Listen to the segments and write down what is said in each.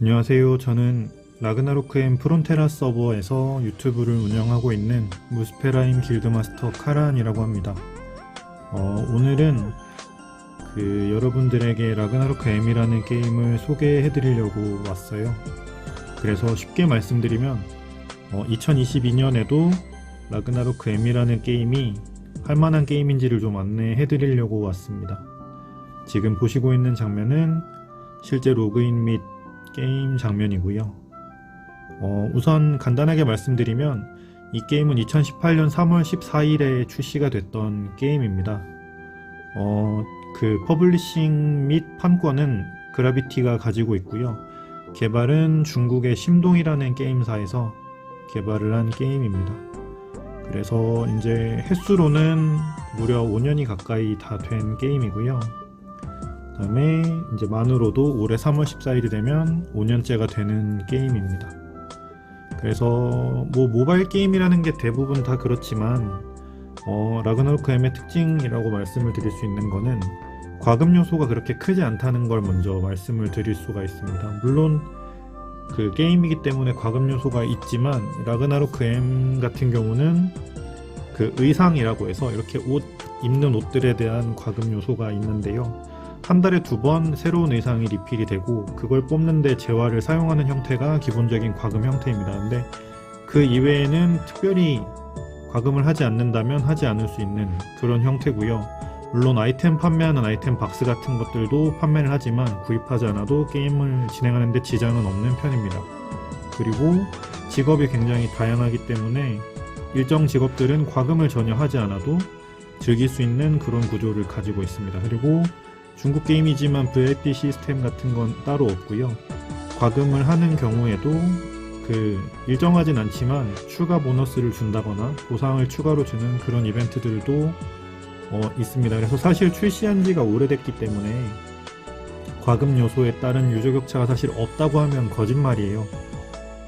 안녕하세요. 저는 라그나로크엠 프론테라 서버에서 유튜브를 운영하고 있는 무스페라임 길드마스터 카란이라고 합니다. 어, 오늘은 그 여러분들에게 라그나로크 M이라는 게임을 소개해 드리려고 왔어요. 그래서 쉽게 말씀드리면 어, 2022년에도 라그나로크 M이라는 게임이 할만한 게임인지를 좀 안내해 드리려고 왔습니다. 지금 보시고 있는 장면은 실제 로그인 및 게임 장면이고요. 어, 우선 간단하게 말씀드리면 이 게임은 2018년 3월 14일에 출시가 됐던 게임입니다. 어, 그 퍼블리싱 및 판권은 그라비티가 가지고 있고요. 개발은 중국의 심동이라는 게임사에서 개발을 한 게임입니다. 그래서 이제 횟수로는 무려 5년이 가까이 다 된 게임이고요. 그 다음에 이제 만으로도 올해 3월 14일이 되면 5년째가 되는 게임입니다. 그래서 뭐 모바일 게임이라는 게 대부분 다 그렇지만 어, 라그나로크 M의 특징이라고 말씀을 드릴 수 있는 거는 과금 요소가 그렇게 크지 않다는 걸 먼저 말씀을 드릴 수가 있습니다. 물론 그 게임이기 때문에 과금 요소가 있지만 라그나로크 M 같은 경우는 그 의상이라고 해서 이렇게 옷 입는 옷들에 대한 과금 요소가 있는데요. 한 달에 두 번 새로운 의상이 리필이 되고 그걸 뽑는데 재화를 사용하는 형태가 기본적인 과금 형태입니다. 근데 그 이외에는 특별히 과금을 하지 않는다면 하지 않을 수 있는 그런 형태고요. 물론 아이템 판매하는 아이템 박스 같은 것들도 판매를 하지만 구입하지 않아도 게임을 진행하는데 지장은 없는 편입니다. 그리고 직업이 굉장히 다양하기 때문에 일정 직업들은 과금을 전혀 하지 않아도 즐길 수 있는 그런 구조를 가지고 있습니다. 그리고 중국 게임이지만 VIP 시스템 같은 건 따로 없고요. 과금을 하는 경우에도 그 일정하진 않지만 추가 보너스를 준다거나 보상을 추가로 주는 그런 이벤트들도 어, 있습니다. 그래서 사실 출시한 지가 오래됐기 때문에 과금 요소에 따른 유저 격차가 사실 없다고 하면 거짓말이에요.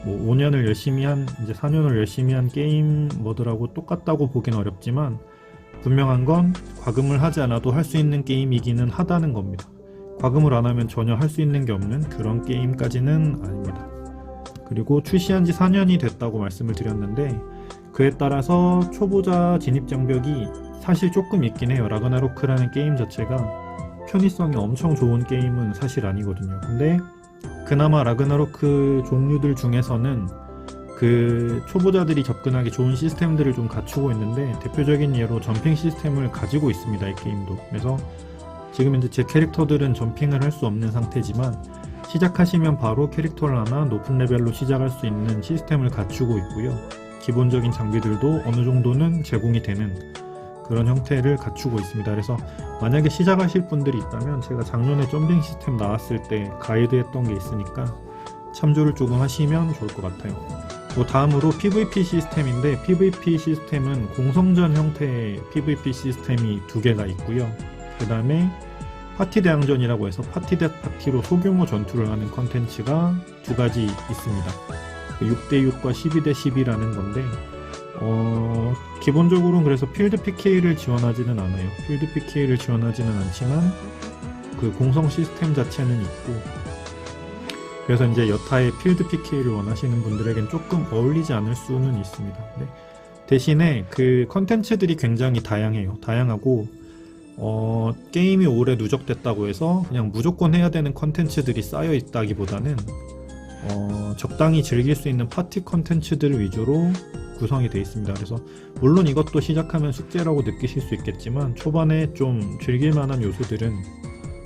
뭐 5년을 열심히 한 이제 4년을 열심히 한 게임머들하고 똑같다고 보긴 어렵지만 분명한 건 과금을 하지 않아도 할 수 있는 게임이기는 하다는 겁니다. 과금을 안 하면 전혀 할 수 있는 게 없는 그런 게임까지는 아닙니다. 그리고 출시한 지 4년이 됐다고 말씀을 드렸는데 그에 따라서 초보자 진입 장벽이 사실 조금 있긴 해요. 라그나로크라는 게임 자체가 편의성이 엄청 좋은 게임은 사실 아니거든요. 근데 그나마 라그나로크 종류들 중에서는 그 초보자들이 접근하기 좋은 시스템들을 좀 갖추고 있는데 대표적인 예로 점핑 시스템을 가지고 있습니다. 이 게임도. 그래서 지금 이제 제 캐릭터들은 점핑을 할 수 없는 상태지만 시작하시면 바로 캐릭터를 하나 높은 레벨로 시작할 수 있는 시스템을 갖추고 있고요. 기본적인 장비들도 어느 정도는 제공이 되는 그런 형태를 갖추고 있습니다. 그래서 만약에 시작하실 분들이 있다면 제가 작년에 점핑 시스템 나왔을 때 가이드 했던 게 있으니까 참조를 조금 하시면 좋을 것 같아요. 뭐 다음으로 PVP 시스템인데 PVP 시스템은 공성전 형태의 PVP 시스템이 두 개가 있고요. 그 다음에 파티 대항전이라고 해서 파티 대 파티로 소규모 전투를 하는 컨텐츠가 두 가지 있습니다. 6대6과 12대 10이라는 건데 어, 기본적으로는 그래서 필드 PK를 지원하지는 않아요. 필드 PK를 지원하지는 않지만 그 공성 시스템 자체는 있고 그래서 이제 여타의 필드 PK를 원하시는 분들에겐 조금 어울리지 않을 수는 있습니다. 네. 대신에 그 컨텐츠들이 굉장히 다양해요. 다양하고 어, 게임이 오래 누적됐다고 해서 그냥 무조건 해야 되는 컨텐츠들이 쌓여 있다기보다는 어, 적당히 즐길 수 있는 파티 컨텐츠들 위주로 구성이 되어 있습니다. 그래서 물론 이것도 시작하면 숙제라고 느끼실 수 있겠지만 초반에 좀 즐길 만한 요소들은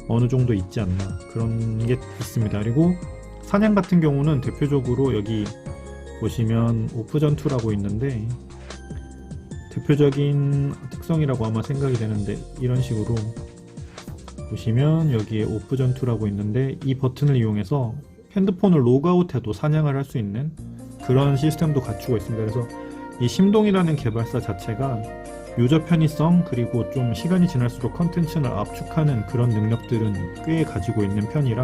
어느 정도 있지 않나 그런 게 있습니다. 그리고 사냥 같은 경우는 대표적으로 여기 보시면 오프 전투라고 있는데 대표적인 특성이라고 아마 생각이 되는데 이런 식으로 보시면 여기에 오프 전투라고 있는데 이 버튼을 이용해서 핸드폰을 로그아웃해도 사냥을 할 수 있는 그런 시스템도 갖추고 있습니다. 그래서 이 심동이라는 개발사 자체가 유저 편의성 그리고 좀 시간이 지날수록 컨텐츠를 압축하는 그런 능력들은 꽤 가지고 있는 편이라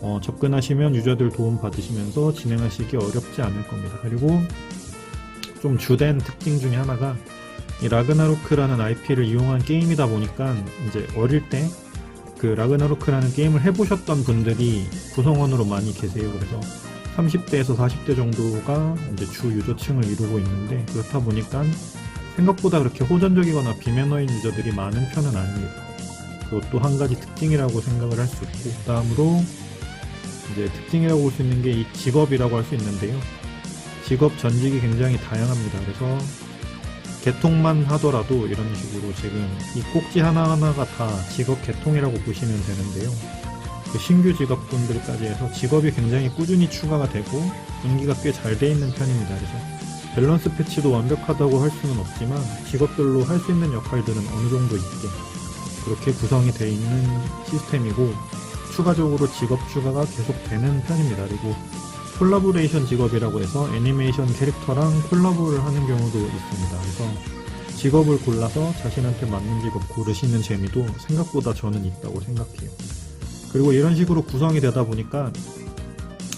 어, 접근하시면 유저들 도움 받으시면서 진행하시기 어렵지 않을 겁니다. 그리고 좀 주된 특징 중에 하나가 이 라그나로크라는 IP를 이용한 게임이다 보니까 이제 어릴 때 그 라그나로크라는 게임을 해보셨던 분들이 구성원으로 많이 계세요. 그래서 30대에서 40대 정도가 이제 주 유저층을 이루고 있는데 그렇다 보니까 생각보다 그렇게 호전적이거나 비매너인 유저들이 많은 편은 아닙니다. 그것도 한 가지 특징이라고 생각을 할 수 있고 다음으로 이제 특징이라고 볼 수 있는 게 이 직업이라고 할 수 있는데요. 직업 전직이 굉장히 다양합니다. 그래서 개통만 하더라도 이런 식으로 지금 이 꼭지 하나하나가 다 직업 개통이라고 보시면 되는데요. 그 신규 직업분들까지 해서 직업이 굉장히 꾸준히 추가가 되고 인기가 꽤 잘 돼 있는 편입니다. 그래서 밸런스 패치도 완벽하다고 할 수는 없지만 직업별로 할 수 있는 역할들은 어느 정도 있게 그렇게 구성이 되어 있는 시스템이고 추가적으로 직업 추가가 계속 되는 편입니다. 그리고 콜라보레이션 직업이라고 해서 애니메이션 캐릭터랑 콜라보를 하는 경우도 있습니다. 그래서 직업을 골라서 자신한테 맞는 직업 고르시는 재미도 생각보다 저는 있다고 생각해요. 그리고 이런 식으로 구성이 되다 보니까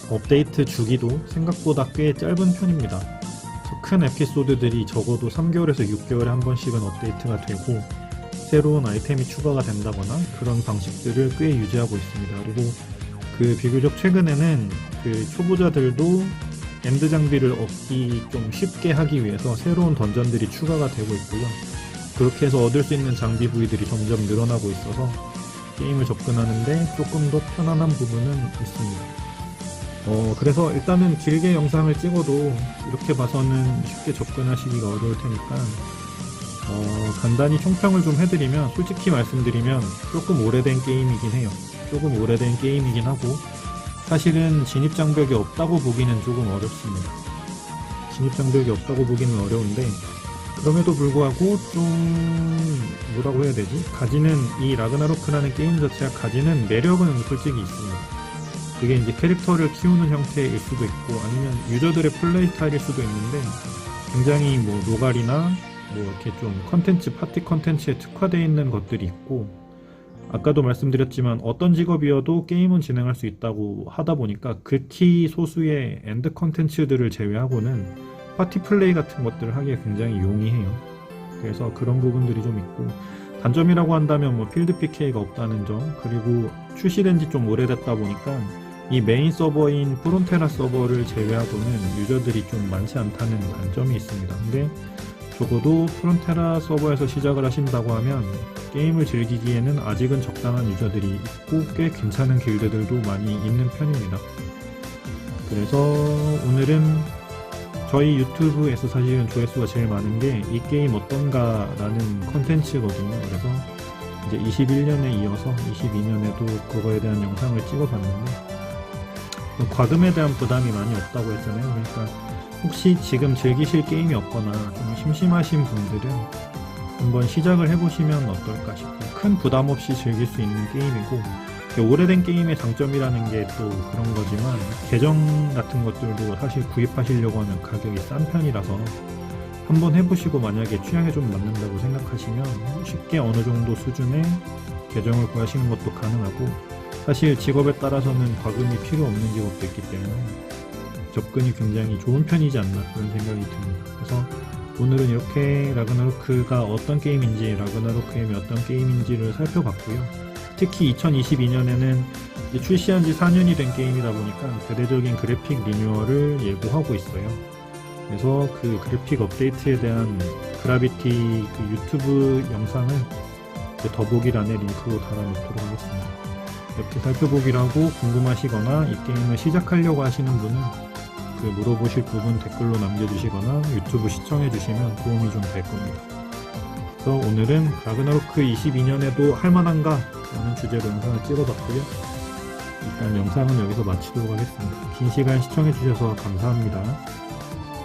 업데이트 주기도 생각보다 꽤 짧은 편입니다. 큰 에피소드들이 적어도 3개월에서 6개월에 한 번씩은 업데이트가 되고 새로운 아이템이 추가가 된다거나 그런 방식들을 꽤 유지하고 있습니다. 그리고 그 비교적 최근에는 그 초보자들도 엔드 장비를 얻기 좀 쉽게 하기 위해서 새로운 던전들이 추가가 되고 있고요. 그렇게 해서 얻을 수 있는 장비 부위들이 점점 늘어나고 있어서 게임을 접근하는데 조금 더 편안한 부분은 있습니다. 어, 그래서 일단은 길게 영상을 찍어도 이렇게 봐서는 쉽게 접근하시기가 어려울 테니까 어, 간단히 총평을 좀 해드리면 솔직히 말씀드리면 조금 오래된 게임이긴 해요. 조금 오래된 게임이긴 하고 사실은 진입 장벽이 없다고 보기는 조금 어렵습니다. 진입 장벽이 없다고 보기는 어려운데 그럼에도 불구하고 좀 뭐라고 해야 되지? 가지는 이 라그나로크라는 게임 자체가 가지는 매력은 솔직히 있습니다. 그게 이제 캐릭터를 키우는 형태일 수도 있고 아니면 유저들의 플레이 스타일일 수도 있는데 굉장히 뭐 노갈이나 뭐 이렇게 좀 컨텐츠 파티 컨텐츠에 특화되어 있는 것들이 있고 아까도 말씀드렸지만 어떤 직업이어도 게임은 진행할 수 있다고 하다 보니까 극히 소수의 엔드 컨텐츠들을 제외하고는 파티 플레이 같은 것들을 하기에 굉장히 용이해요. 그래서 그런 부분들이 좀 있고 단점이라고 한다면 뭐 필드 PK가 없다는 점 그리고 출시된 지 좀 오래됐다 보니까 이 메인 서버인 프론테라 서버를 제외하고는 유저들이 좀 많지 않다는 단점이 있습니다. 근데 적어도 프론테라 서버에서 시작을 하신다고 하면 게임을 즐기기에는 아직은 적당한 유저들이 있고 꽤 괜찮은 길드들도 많이 있는 편입니다. 그래서 오늘은 저희 유튜브에서 사실은 조회수가 제일 많은 게 이 게임 어떤가 라는 컨텐츠거든요. 그래서 이제 21년에 이어서 22년에도 그거에 대한 영상을 찍어봤는데 과금에 대한 부담이 많이 없다고 했잖아요. 그러니까 혹시 지금 즐기실 게임이 없거나 좀 심심하신 분들은 한번 시작을 해보시면 어떨까 싶어요. 큰 부담 없이 즐길 수 있는 게임이고 오래된 게임의 장점이라는 게 또 그런 거지만 계정 같은 것들도 사실 구입하시려고 하면 가격이 싼 편이라서 한번 해보시고 만약에 취향에 좀 맞는다고 생각하시면 쉽게 어느 정도 수준의 계정을 구하시는 것도 가능하고 사실 직업에 따라서는 과금이 필요 없는 직업도 있기 때문에 접근이 굉장히 좋은 편이지 않나 그런 생각이 듭니다. 그래서 오늘은 이렇게 라그나로크가 어떤 게임인지 라그나로크엠이 어떤 게임인지를 살펴봤고요. 특히 2022년에는 출시한 지 4년이 된 게임이다 보니까 대대적인 그래픽 리뉴얼을 예고하고 있어요. 그래서 그 그래픽 업데이트에 대한 그라비티 그 유튜브 영상을 그 더보기란에 링크로 달아놓도록 하겠습니다. 이렇게 살펴보기를 하고 궁금하시거나 이 게임을 시작하려고 하시는 분은 그 물어보실 부분 댓글로 남겨주시거나 유튜브 시청해주시면 도움이 좀 될 겁니다. 그래서 오늘은 라그나로크 22년에도 할만한가? 라는 주제로 영상을 찍어봤고요. 일단 영상은 여기서 마치도록 하겠습니다. 긴 시간 시청해주셔서 감사합니다.